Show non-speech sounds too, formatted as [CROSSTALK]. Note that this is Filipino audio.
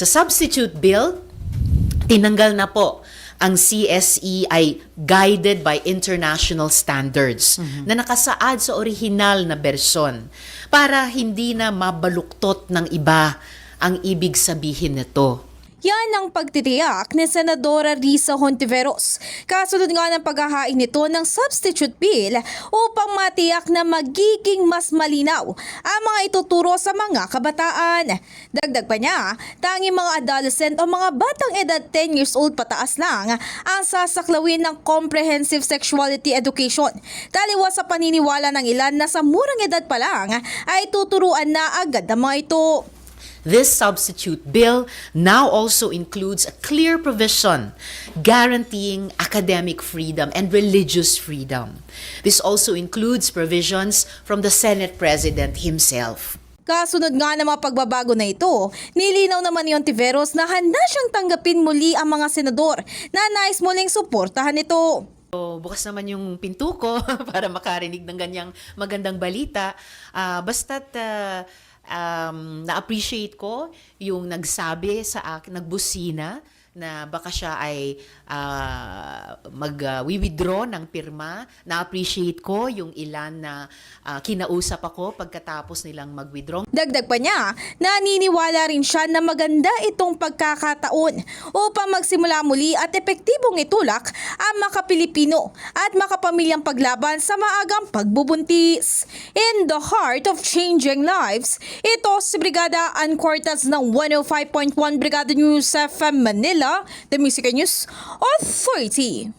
Sa substitute bill, tinanggal na po ang CSE ay guided by international standards na nakasaad sa orihinal na bersyon para hindi na mabaluktot ng iba ang ibig sabihin nito. Yan ang pagtitiyak ni Senadora Risa Hontiveros. Kasunod nga ng paghahain nito ng substitute bill upang matiyak na magiging mas malinaw ang mga ituturo sa mga kabataan. Dagdag pa niya, tanging mga adolescent o mga batang edad 10 years old pataas lang ang sasaklawin ng comprehensive sexuality education. Taliwas sa paniniwala ng ilan na sa murang edad pa lang ay tuturuan na agad ang mga ito. This substitute bill now also includes a clear provision guaranteeing academic freedom and religious freedom. This also includes provisions from the Senate President himself. Kasunod nga ng mga pagbabago na ito, nilinaw naman ni Ontiveros na handa siyang tanggapin muli ang mga senador na nais muling suportahan ito. So, bukas naman yung pinto ko [LAUGHS] para makarinig ng ganyang magandang balita. Ah, basta't ah, um, na-appreciate ko yung nagsabi sa akin, nagbusina na baka siya ay ah, mag-withdraw ng pirma. Na-appreciate ko yung ilan na ah, kinausap ako pagkatapos nilang mag-withdraw. Dagdag pa niya, naniniwala rin siya na maganda itong pagkakataon upang magsimula muli at epektibong itulak ang makapilipino at makapamilyang paglaban sa maagang pagbubuntis. In the heart of changing lives, ito si Brigada Ann Cortez ng 105.1 Brigada News FM Manila, the Music News Authority.